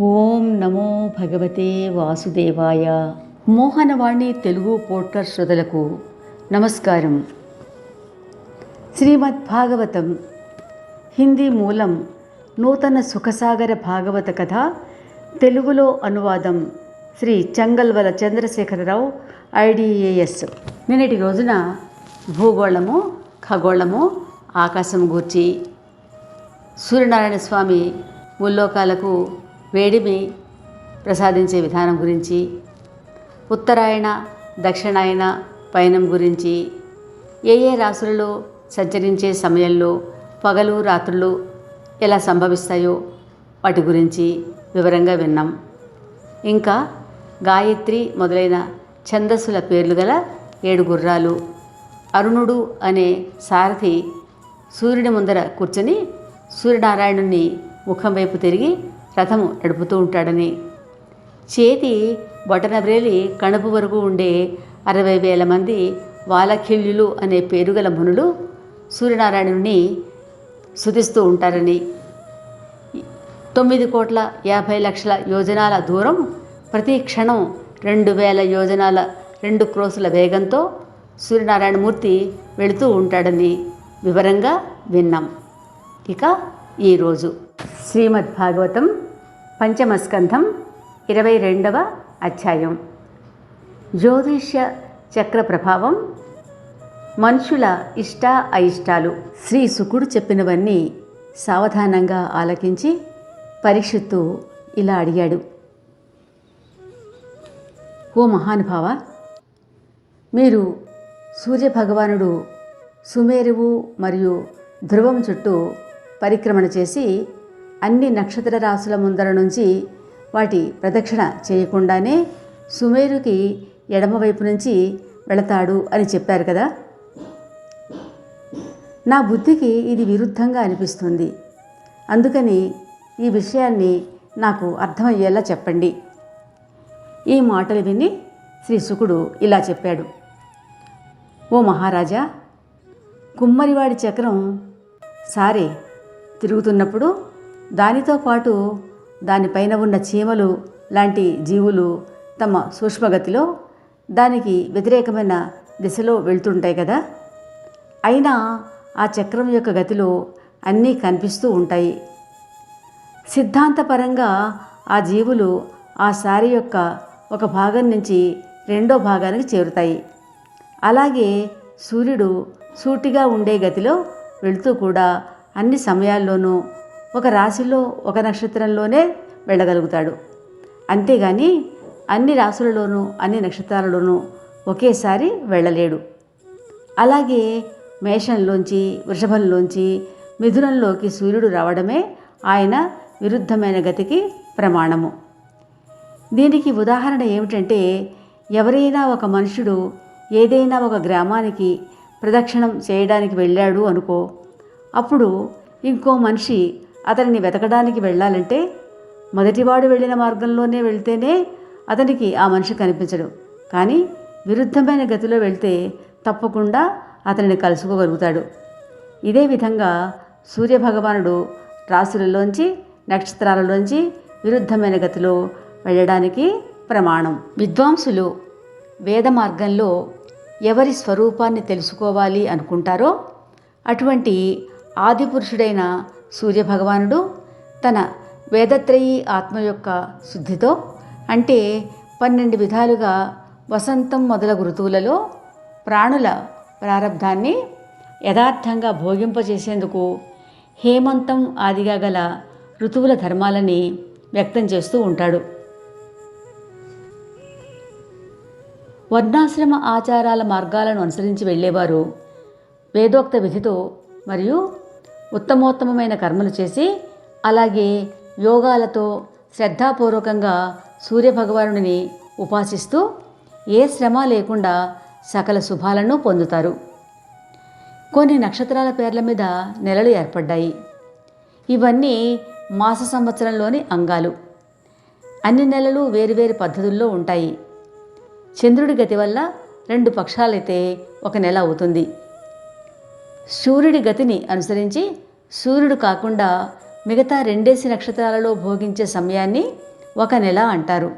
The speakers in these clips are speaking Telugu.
ఓం నమో భగవతే వాసుదేవాయ. మోహనవాణి తెలుగు పోడ్కాస్ట్ శ్రోతలకు నమస్కారం. శ్రీమద్ భాగవతం హిందీ మూలం నూతన సుఖసాగర భాగవత కథ తెలుగులో అనువాదం శ్రీ చంగల్వల చంద్రశేఖరరావు ఐడిఏఎస్. నిన్నటి రోజున భూగోళము ఖగోళము ఆకాశం గూర్చి సూర్యనారాయణ స్వామి ఉల్లోకాలకు వేడిమి ప్రసాదించే విధానం గురించి ఉత్తరాయణ దక్షిణాయన పయనం గురించి ఏ ఏ రాసులలో సంచరించే సమయంలో పగలు రాత్రులు ఎలా సంభవిస్తాయో వాటి గురించి వివరంగా విన్నాం. ఇంకా గాయత్రి మొదలైన ఛందస్సుల పేర్లు గల ఏడు గుర్రాలు అరుణుడు అనే సారథి సూర్యుని ముందర కూర్చొని సూర్యనారాయణుని ముఖం వైపు తిరిగి రథము నడుపుతూ ఉంటాడని. చేతి బొటనవ్రేలి కణుపు వరకు ఉండే అరవై వేల మంది వాలఖిల్యులు అనే పేరుగల మునులు సూర్యనారాయణుని శుతిస్తూ ఉంటారని. తొమ్మిది కోట్ల యాభై లక్షల యోజనాల దూరం ప్రతి క్షణం రెండు వేల యోజనాల రెండు క్రోసుల వేగంతో సూర్యనారాయణమూర్తి వెళుతూ ఉంటాడని వివరంగా విన్నాం. ఇక ఈరోజు శ్రీమద్భాగవతం పంచమస్కంధం ఇరవై రెండవ అధ్యాయం. జ్యోతిష్య చక్ర ప్రభావం. మనుషుల ఇష్ట అయిష్టాలు. శ్రీ సుకుడు చెప్పినవన్నీ సావధానంగా ఆలకించి పరీక్షిత్తు ఇలా అడిగాడు. ఓ మహానుభావ మీరు సూర్యభగవానుడు సుమేరువు మరియు ధ్రువం చుట్టూ పరిక్రమణ చేసి అన్ని నక్షత్ర రాశుల ముందర నుంచి వాటి ప్రదక్షిణ చేయకుండానే సుమేరుకి ఎడమవైపు నుంచి వెళతాడు అని చెప్పారు కదా. నా బుద్ధికి ఇది విరుద్ధంగా అనిపిస్తుంది. అందుకని ఈ విషయాన్ని నాకు అర్థమయ్యేలా చెప్పండి. ఈ మాటలు విని శ్రీ శుకుడు ఇలా చెప్పాడు. ఓ మహారాజా కుమ్మరివాడి చక్రం సారే తిరుగుతున్నప్పుడు దానితో పాటు దానిపైన ఉన్న చీమలు లాంటి జీవులు తమ సూక్ష్మగతిలో దానికి వ్యతిరేకమైన దిశలో వెళ్తుంటాయి కదా. అయినా ఆ చక్రం యొక్క గతిలో అన్నీ కనిపిస్తూ ఉంటాయి. సిద్ధాంతపరంగా ఆ జీవులు ఆ సారి యొక్క ఒక భాగం నుంచి రెండో భాగానికి చేరుతాయి. అలాగే సూర్యుడు సూటిగా ఉండే గతిలో వెళుతూ కూడా అన్ని సమయాల్లోనూ ఒక రాశిలో ఒక నక్షత్రంలోనే వెళ్ళగలుగుతాడు. అంతేగాని అన్ని రాశులలోనూ అన్ని నక్షత్రాలలోనూ ఒకేసారి వెళ్ళలేడు. అలాగే మేషంలోంచి వృషభంలోంచి మిథునంలోకి సూర్యుడు రావడమే ఆయన విరుద్ధమైన గతికి ప్రమాణము. దీనికి ఉదాహరణ ఏమిటంటే ఎవరైనా ఒక మనుషుడు ఏదైనా ఒక గ్రామానికి ప్రదక్షిణం చేయడానికి వెళ్ళాడు అనుకో అప్పుడు ఇంకో మనిషి అతనిని వెతకడానికి వెళ్ళాలంటే మొదటివాడు వెళ్ళిన మార్గంలోనే వెళ్తేనే అతనికి ఆ మనిషి కనిపించడు. కానీ విరుద్ధమైన గతిలో వెళ్తే తప్పకుండా అతనిని కలుసుకోగలుగుతాడు. ఇదే విధంగా సూర్యభగవానుడు రాసులలోంచి నక్షత్రాలలోంచి విరుద్ధమైన గతిలో వెళ్ళడానికి ప్రమాణం. విద్వాంసులు వేద మార్గంలో ఎవరి స్వరూపాన్ని తెలుసుకోవాలి అనుకుంటారో అటువంటి ఆదిపురుషుడైన సూర్యభగవానుడు తన వేదత్రయీ ఆత్మ యొక్క శుద్ధితో అంటే పన్నెండు విధాలుగా వసంతం మొదలగు ఋతువులలో ప్రాణుల ప్రారంధాన్ని యథార్థంగా భోగింపచేసేందుకు హేమంతం ఆదిగా గల ఋతువుల ధర్మాలని వ్యక్తం చేస్తూ ఉంటాడు. వర్ణాశ్రమ ఆచారాల మార్గాలను అనుసరించి వెళ్ళేవారు వేదోక్త విధితో మరియు ఉత్తమోత్తమమైన కర్మలు చేసి అలాగే యోగాలతో శ్రద్ధాపూర్వకంగా సూర్యభగవానుడిని ఉపాసిస్తూ ఏ శ్రమ లేకుండా సకల శుభాలను పొందుతారు. కొన్ని నక్షత్రాల పేర్ల మీద నెలలు ఏర్పడ్డాయి. ఇవన్నీ మాస సంవత్సరంలోని అంగాలు. అన్ని నెలలు వేరువేరు పద్ధతుల్లో ఉంటాయి. చంద్రుడి గతి వల్ల రెండు పక్షాలైతే ఒక నెల అవుతుంది. సూర్యుడి గతిని అనుసరించి సూర్యుడు కాకుండా మిగతా రెండేసి నక్షత్రాలలో భోగించే సమయాన్ని ఒక నెల అంటారు.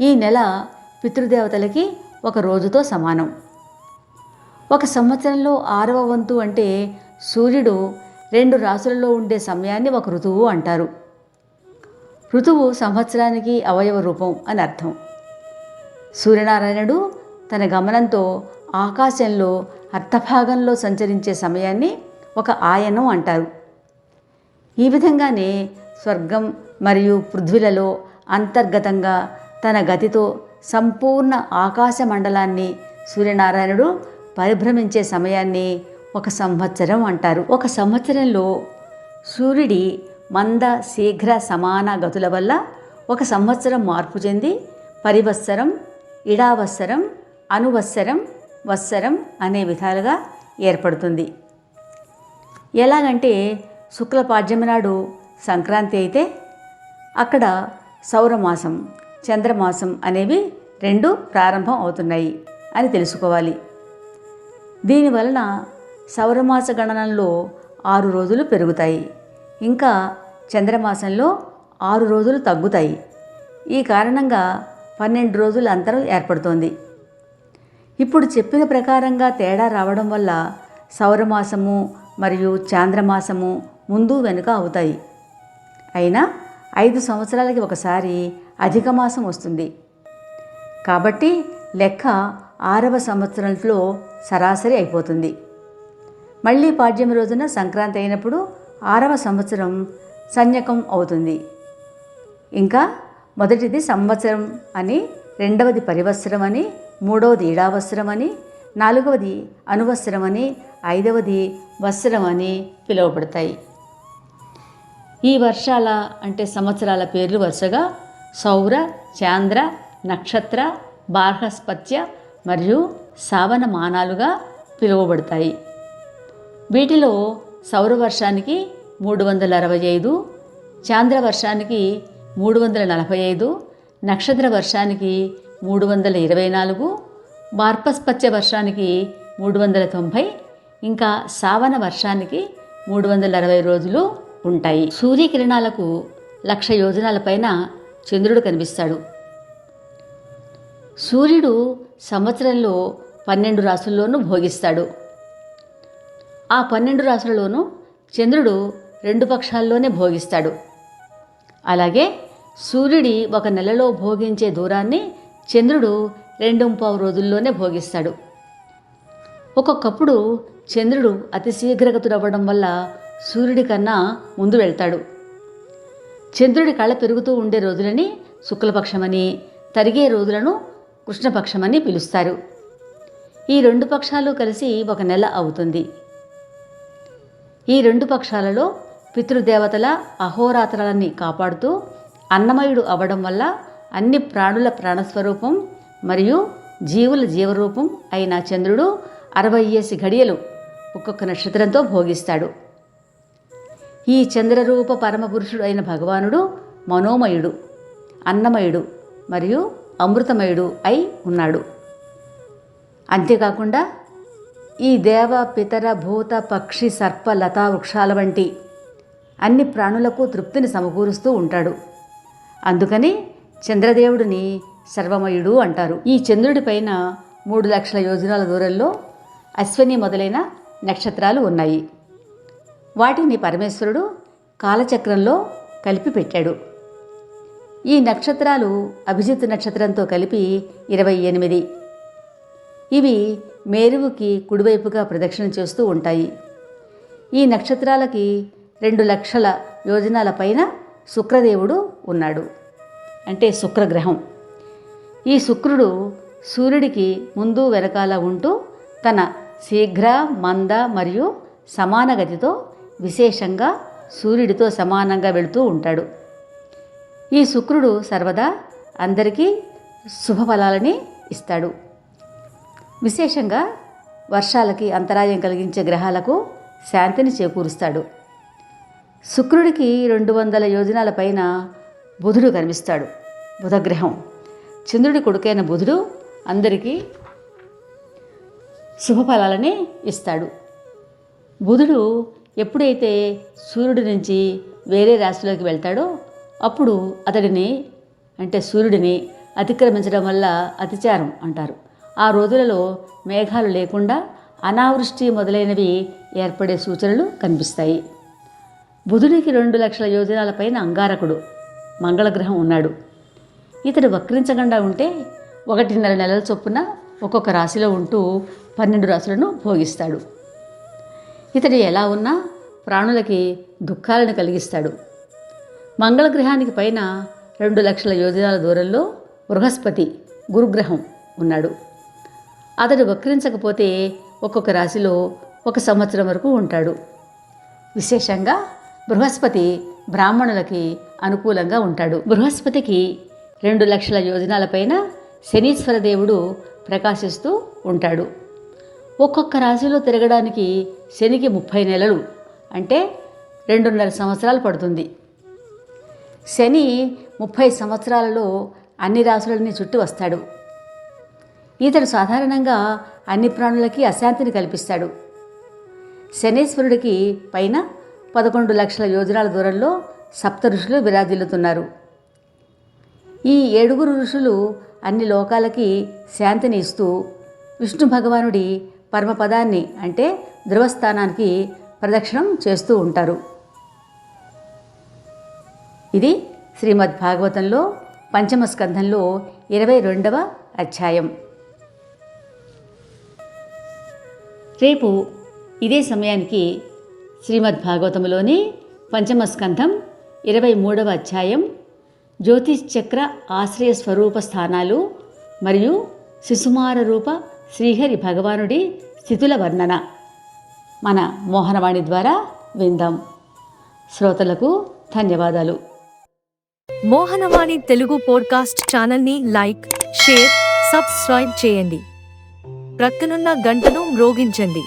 ఈ నెల పితృదేవతలకి ఒక రోజుతో సమానం. ఒక సంవత్సరంలో ఆరవ వంతు అంటే సూర్యుడు రెండు రాసులలో ఉండే సమయాన్ని ఒక ఋతువు అంటారు. ఋతువు సంవత్సరానికి అవయవ రూపం అని అర్థం. సూర్యనారాయణుడు తన గమనంతో ఆకాశంలో అర్ధభాగంలో సంచరించే సమయాన్ని ఒక ఆయనం అంటారు. ఈ విధంగానే స్వర్గం మరియు పృథ్వీలలో అంతర్గతంగా తన గతితో సంపూర్ణ ఆకాశ మండలాన్ని సూర్యనారాయణుడు పరిభ్రమించే సమయాన్ని ఒక సంవత్సరం అంటారు. ఒక సంవత్సరంలో సూర్యుడి మంద శీఘ్ర సమాన గతుల వల్ల ఒక సంవత్సరం మార్పు చెంది పరివత్సరం ఇడావత్సరం అనువత్సరం వత్సరం అనే విధాలుగా ఏర్పడుతుంది. ఎలాగంటే శుక్లపాడ్యమి నాడు సంక్రాంతి అయితే అక్కడ సౌరమాసం చంద్రమాసం అనేవి రెండు ప్రారంభం అవుతున్నాయి అని తెలుసుకోవాలి. దీనివలన సౌరమాస గణనంలో ఆరు రోజులు పెరుగుతాయి. ఇంకా చంద్రమాసంలో ఆరు రోజులు తగ్గుతాయి. ఈ కారణంగా పన్నెండు రోజుల అంతరం ఏర్పడుతోంది. ఇప్పుడు చెప్పిన ప్రకారంగా తేడా రావడం వల్ల సౌరమాసము మరియు చాంద్రమాసము ముందు వెనుక అవుతాయి. అయినా ఐదు సంవత్సరాలకి ఒకసారి అధిక మాసం వస్తుంది. కాబట్టి లెక్క ఆరవ సంవత్సరంలో సరాసరి అయిపోతుంది. మళ్ళీ పాడ్యమి రోజున సంక్రాంతి అయినప్పుడు ఆరవ సంవత్సరం సంజకం అవుతుంది. ఇంకా మొదటిది సంవత్సరం అని రెండవది పరివత్సరం అని మూడవది ఇడావస్త్రమని నాలుగవది అనువస్త్రమని ఐదవది వస్త్రమని అని పిలువబడతాయి. ఈ వర్షాల అంటే సంవత్సరాల పేర్లు వరుసగా సౌర చాంద్ర నక్షత్ర బార్హస్పత్య మరియు సావన మానాలుగా పిలువబడతాయి. వీటిలో సౌరవర్షానికి మూడు వందల అరవై ఐదు చాంద్ర వర్షానికి మూడు వందల నలభై ఐదు నక్షత్ర వర్షానికి మూడు వందల ఇరవై నాలుగు బార్పస్పత్య వర్షానికి మూడు వందల తొంభై ఇంకా సావన వర్షానికి మూడు వందల అరవై రోజులు ఉంటాయి. సూర్యకిరణాలకు లక్ష యోజనాల పైన చంద్రుడు కనిపిస్తాడు. సూర్యుడు సంవత్సరంలో పన్నెండు రాసుల్లోనూ భోగిస్తాడు. ఆ పన్నెండు రాసులలోనూ చంద్రుడు రెండు పక్షాల్లోనే భోగిస్తాడు. అలాగే సూర్యుడి ఒక నెలలో భోగించే దూరాన్ని చంద్రుడు రెండు పావు రోజుల్లోనే భోగిస్తాడు. ఒక్కొక్కప్పుడు చంద్రుడు అతి శీఘ్రగతుడవ్వడం వల్ల సూర్యుడి కన్నా ముందు వెళ్తాడు. చంద్రుడి కళ పెరుగుతూ ఉండే రోజులని శుక్లపక్షమని తరిగే రోజులను కృష్ణపక్షమని పిలుస్తారు. ఈ రెండు పక్షాలు కలిసి ఒక నెల అవుతుంది. ఈ రెండు పక్షాలలో పితృదేవతల అహోరాత్రాలని కాపాడుతూ అన్నమయుడు అవ్వడం వల్ల అన్ని ప్రాణుల ప్రాణస్వరూపం మరియు జీవుల జీవరూపం అయిన చంద్రుడు అరవై ఏసి ఘడియలు ఒక్కొక్క నక్షత్రంతో భోగిస్తాడు. ఈ చంద్రరూప పరమపురుషుడు అయిన భగవానుడు మనోమయుడు అన్నమయుడు మరియు అమృతమయుడు అయి ఉన్నాడు. అంతేకాకుండా ఈ దేవ పితర భూత పక్షి సర్ప లతా వృక్షాల వంటి అన్ని ప్రాణులకు తృప్తిని సమకూరుస్తూ ఉంటాడు. అందుకని చంద్రదేవుడిని సర్వమయుడు అంటారు. ఈ చంద్రుడి పైన మూడు లక్షల యోజనాల దూరంలో అశ్విని మొదలైన నక్షత్రాలు ఉన్నాయి. వాటిని పరమేశ్వరుడు కాలచక్రంలో కలిపి పెట్టాడు. ఈ నక్షత్రాలు అభిజిత్ నక్షత్రంతో కలిపి ఇరవై ఎనిమిది. ఇవి మేరువుకి కుడివైపుగా ప్రదక్షిణ చేస్తూ ఉంటాయి. ఈ నక్షత్రాలకి రెండు లక్షల యోజనాల పైన శుక్రదేవుడు ఉన్నాడు. అంటే శుక్రగ్రహం. ఈ శుక్రుడు సూర్యుడికి ముందు వెనకాల ఉంటూ తన శీఘ్ర మంద మరియు సమాన గతితో విశేషంగా సూర్యుడితో సమానంగా వెళుతూ ఉంటాడు. ఈ శుక్రుడు సర్వదా అందరికీ శుభఫలాలని ఇస్తాడు. విశేషంగా వర్షాలకి అంతరాయం కలిగించే గ్రహాలకు శాంతిని చేకూరుస్తాడు. శుక్రుడికి రెండు వందల యోజనాల పైన బుధుడు కనిపిస్తాడు. బుధగ్రహం. చంద్రుడి కొడుకైన బుధుడు అందరికీ శుభఫలాలని ఇస్తాడు. బుధుడు ఎప్పుడైతే సూర్యుడి నుంచి వేరే రాశిలోకి వెళ్తాడో అప్పుడు అతడిని అంటే సూర్యుడిని అతిక్రమించడం వల్ల అతిచారం అంటారు. ఆ రోజులలో మేఘాలు లేకుండా అనావృష్టి మొదలైనవి ఏర్పడే సూచనలు కనిపిస్తాయి. బుధుడికి రెండు లక్షల యోజనాల పైన అంగారకుడు. మంగళగ్రహం ఉన్నాడు. ఇతడు వక్రించకుండా ఉంటే ఒకటిన్నర నెలల చొప్పున ఒక్కొక్క రాశిలో ఉంటూ పన్నెండు రాశులను భోగిస్తాడు. ఇతడు ఎలా ఉన్నా ప్రాణులకి దుఃఖాలను కలిగిస్తాడు. మంగళగ్రహానికి పైన రెండు లక్షల యోజనాల దూరంలో బృహస్పతి గురుగ్రహం ఉన్నాడు. అతడు వక్రించకపోతే ఒక్కొక్క రాశిలో ఒక సంవత్సరం వరకు ఉంటాడు. విశేషంగా బృహస్పతి బ్రాహ్మణులకి అనుకూలంగా ఉంటాడు. బృహస్పతికి రెండు లక్షల యోజనాల పైన శనీశ్వర దేవుడు ప్రకాశిస్తూ ఉంటాడు. ఒక్కొక్క రాశిలో తిరగడానికి శనికి ముప్పై నెలలు అంటే రెండున్నర సంవత్సరాలు పడుతుంది. శని ముప్పై సంవత్సరాలలో అన్ని రాశులని చుట్టి వస్తాడు. ఇతడు సాధారణంగా అన్ని ప్రాణులకి అశాంతిని కల్పిస్తాడు. శనీశ్వరుడికి పైన పదకొండు లక్షల యోజనాల దూరంలో సప్త ఋషులు విరాజిల్లుతున్నారు. ఈ ఏడుగురు ఋషులు అన్ని లోకాలకి శాంతిని ఇస్తూ విష్ణు భగవానుడి పరమపదాన్ని అంటే ధ్రువస్థానానికి ప్రదక్షిణం చేస్తూ ఉంటారు. ఇది శ్రీమద్ భాగవతంలో పంచమ స్కంధంలో ఇరవై రెండవ అధ్యాయం. రేపు ఇదే సమయానికి శ్రీమద్ భాగవతంలోని పంచమ స్కంధం ఇరవై మూడవ అధ్యాయం జ్యోతిష్ చక్ర ఆశ్రయ స్వరూప స్థానాలు మరియు శిశుమార రూప శ్రీహరి భగవానుడి స్థితుల వర్ణన. మన మోహనవాణి ద్వారా విందాం. శ్రోతలకు ధన్యవాదాలు. మోహనవాణి తెలుగు పోడ్కాస్ట్ ఛానల్ని లైక్ షేర్ సబ్స్క్రైబ్ చేయండి. ప్రక్కనున్న గంటను మ్రోగించండి.